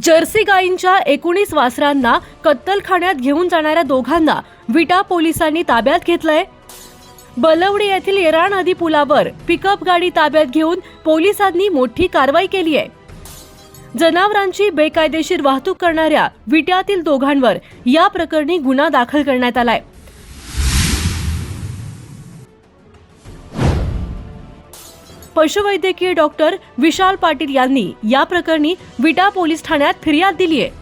Jersey गायींच्या एकोणीस वासरांना कत्तलखान्यात घेऊन जाणाऱ्या दोघांना विटा पोलिसांनी ताब्यात घेतलंय. बलवडी येथील येरा नदी पुलावर पिकअप गाडी ताब्यात घेऊन पोलिसांनी मोठी कारवाई केली आहे. जनावरांची बेकायदेशीर वाहतूक करणाऱ्या विट्यातील दोघांवर या प्रकरणी गुन्हा दाखल करण्यात आलाय. पशुवैद्यकीय डॉक्टर विशाल पाटील यांनी या प्रकरणी विटा पोलीस ठाण्यात फिर्याद दिली आहे.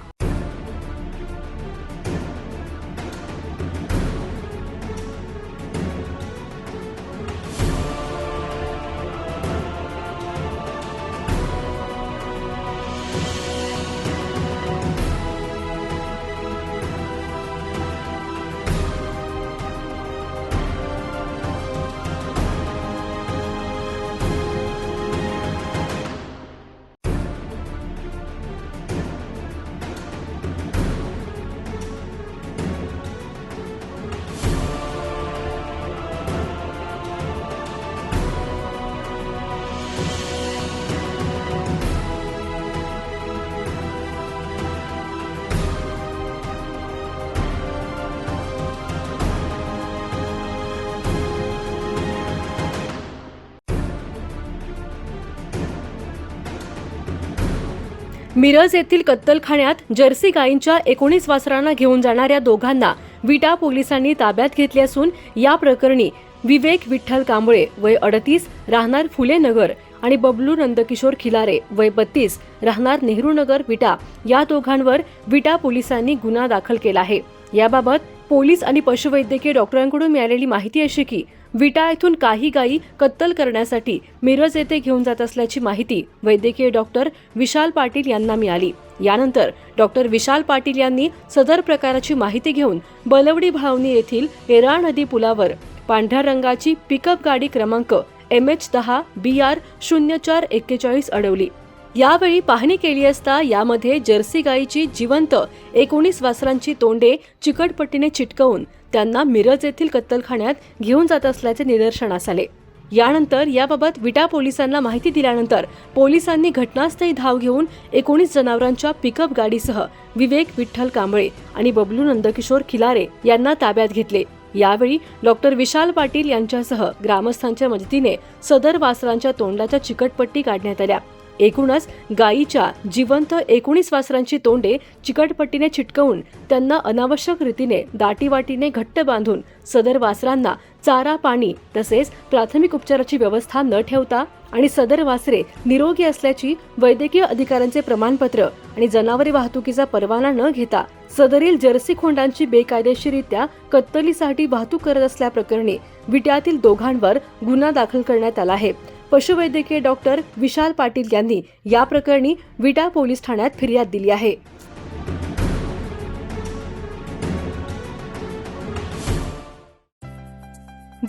मिरज येथील कत्तलखान्यात जर्सी गायींच्या एकोणीस वासरांना घेऊन जाणाऱ्या दोघांना विटा पोलिसांनी ताब्यात घेतले असून या प्रकरणी विवेक विठ्ठल कांबळे वय अडतीस राहणार फुले नगर आणि बबलू नंदकिशोर खिलारे वय बत्तीस राहणार नेहरू नगर विटा या दोघांवर विटा पोलिसांनी गुन्हा दाखल केला आहे. याबाबत पोलीस आणि पशुवैद्यकीय डॉक्टरांकडून मिळालेली माहिती अशी की विटा येथून काही गायी कत्तल करण्यासाठी मिरज येथे घेऊन जात असल्याची माहिती वैद्यकीय डॉक्टर विशाल पाटील यांना मिळाली. यानंतर डॉक्टर विशाल पाटील यांनी सदर प्रकाराची माहिती घेऊन बलवडी भावनी येथील एरा नदी पुलावर पांढऱ्या रंगाची पिकअप गाडी क्रमांक एम एच दहा बी आर शून्य चार एक्केचाळीस अडवली. यावेळी पाहणी केली असता यामध्ये जर्सी गायीची जिवंत एकोणीस वासरांची तोंडे चिकटपट्टीने चिटकवून त्यांना मिरज येथील कत्तलखान्यात घेऊन जात असल्याचे निदर्शनास आले. यानंतर याबाबत विटा पोलिसांना माहिती दिल्यानंतर पोलिसांनी घटनास्थळी धाव घेऊन एकोणीस जनावरांच्या पिकअप गाडीसह विवेक विठ्ठल कांबळे आणि बबलू नंदकिशोर खिलारे यांना ताब्यात घेतले. यावेळी डॉक्टर विशाल पाटील यांच्यासह ग्रामस्थांच्या मदतीने सदर वासरांच्या तोंडाच्या चिकटपट्टी काढण्यात आल्या. एकूणच गायीच्या जिवंत एकोणीस वासरांची तोंडे चिकटपट्टीने चिटकवून त्यांना अनावश्यक रीतीने दाटीवाटीने घट्ट बांधून सदर वासरांना चारा पाणी तसेच प्राथमिक उपचाराची व्यवस्था न ठेवता आणि सदर वासरे निरोगी असल्याची वैद्यकीय अधिकाऱ्यांचे प्रमाणपत्र आणि जनावरे वाहतुकीचा परवाना न घेता सदरील जर्सी खोंडांची बेकायदेशीरित्या कत्तलीसाठी वाहतूक करत असल्याप्रकरणी विट्यातील दोघांवर गुन्हा दाखल करण्यात आला आहे. पशुवैद्यकीय डॉक्टर विशाल पाटील यांनी या प्रकरणी विटा पोलीस ठाण्यात फिर्याद दिली आहे.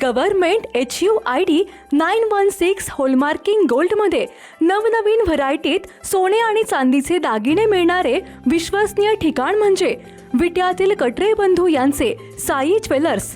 Government H U I D nine one six hallmarking गोल्डमध्ये नवनवीन व्हरायटीत सोने आणि चांदीचे दागिने मिळणारे विश्वसनीय ठिकाण म्हणजे विट्यातील कटरे बंधू यांचे साई ज्वेलर्स.